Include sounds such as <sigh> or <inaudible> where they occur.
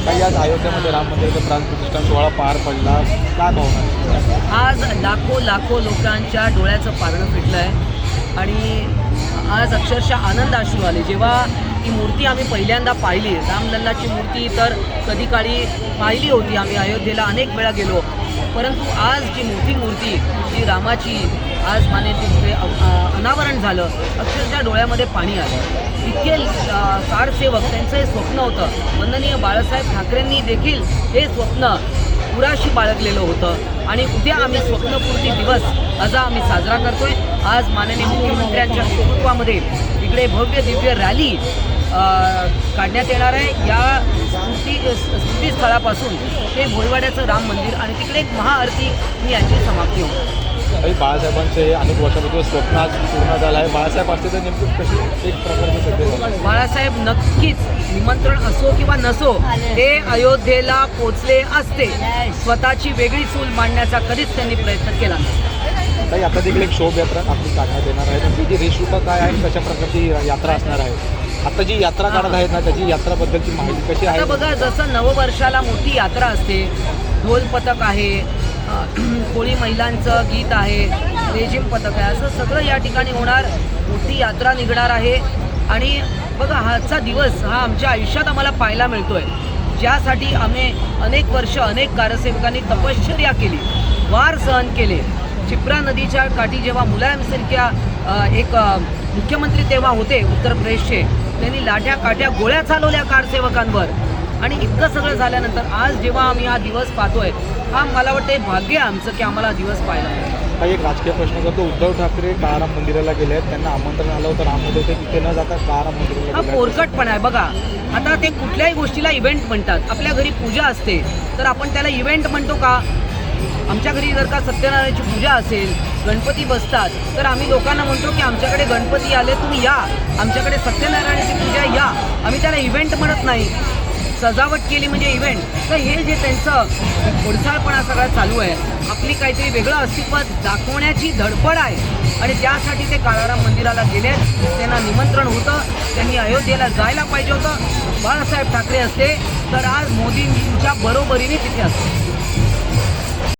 काही आज अयोध्येमध्ये राम मंदिराचा प्राण प्रतिष्ठान सोहळा पार पडला. काय भावना आज लाखो लाखो लोकांच्या डोळ्याचं पारणं फिटलं आहे आणि आज अक्षरशः आनंद अश्रू आले. जेव्हा ती मूर्ती आम्ही पहिल्यांदा पाहिली रामलल्लाची मूर्ती तर कधी काळी पाहिली होती. आम्ही अयोध्येला अनेक वेळा गेलो. परंतु आज जी मोठी मूर्ती जी रामाची आज माने तिथे अनावरण झालं अक्षरशः डोळ्यामध्ये पाणी आलं. इतके कारसेवक त्यांचं हे स्वप्न होतं. वंदनीय बाळासाहेब ठाकरेंनी देखील हे स्वप्न पुराशी बाळगलेलं होतं. आणि उद्या आम्ही स्वप्नपूर्ती दिवस असा आम्ही साजरा करतोय. आज माननीय मुख्यमंत्र्यांच्या नेतृत्वामध्ये इकडे भव्य दिव्य रॅली काढण्यात येणार आहे. या स्मृती स्मृतीस्थळापासून ते भोईवाड्याचं राम मंदिर आणि तिकडे एक महाआरती ही याची समाप्ती काही बाळासाहेबांचे अनेक वर्षापूर्वी स्वप्न आज पूर्ण झालं आहे. बाळासाहेब असते तर नेमकं कशी एक प्रकारची बाळासाहेब नक्कीच निमंत्रण असो किंवा नसो ते अयोध्येला पोचले असते. स्वतःची वेगळी चूल मांडण्याचा कधीच त्यांनी प्रयत्न केला नाही. आता देखील एक शोभयात्रा आपली काढण्यात येणार आहे. त्याची रेशरूपा काय आहे? कशा प्रकारची यात्रा असणार आहे? आता जी यात्रा काढत आहेत ना त्याची यात्राबद्दलची माहिती कशी आहे? आता बघा जसं नववर्षाला मोठी यात्रा असते ढोल पथक आहे <clears throat> कोळी महिलांचं गीत आहे रेजिम पथक आहे असं सगळं या ठिकाणी होणार मोठी यात्रा निघणार आहे. आणि बघा हाचा दिवस हा आमच्या आयुष्यात आम्हाला पाहायला मिळतोय. ज्यासाठी आम्ही अनेक वर्ष अनेक कारसेवकांनी तपश्चर्या केली वार सहन केले. चिप्रा नदीच्या काठी जेव्हा मुलायमसारख्या अ, एक मुख्यमंत्री तेव्हा होते उत्तर प्रदेशचे त्यांनी लाठ्या काठ्या गोळ्या चालवल्या कारसेवकांवर आणि इतकं सगळं झाल्यानंतर आज जेव्हा आम्ही हा दिवस पाहतोय हा मला वाटतं भाग्य आमचं की आम्हाला दिवस पाहायला मिळाला. काही एक राजकीय प्रश्न करतो. उद्धव ठाकरे काळाराम मंदिराला गेले आहेत. त्यांना आमंत्रण आलं होतं. राम मंदिर ते तिथे न जाता काळाराम मंदिराला हा. पोरकटपणा आहे. बघा आता ते कुठल्याही गोष्टीला इव्हेंट म्हणतात. आपल्या घरी पूजा असते. तर आपण त्याला इव्हेंट म्हणतो का? आमच्या घरी जर का सत्यनारायणाची पूजा असेल गणपती बसतात तर आम्ही लोकांना म्हणतो की आमच्याकडे गणपती आले तुम्ही या. आमच्याकडे सत्यनारायणाची पूजा या. आम्ही त्याला इव्हेंट म्हणत नाही. सजावट केली म्हणजे इव्हेंट तर हे जे त्यांचं ओढसाळपणा सगळा चालू आहे आपली काहीतरी वेगळं अस्तित्व दाखवण्याची धडपड आहे. आणि त्यासाठी ते काळाराम मंदिराला गेले. त्यांना निमंत्रण होतं. त्यांनी अयोध्येला जायला पाहिजे होतं. बाळासाहेब ठाकरे असते तर आज मोदींच्या बरोबरीने तिथे असते.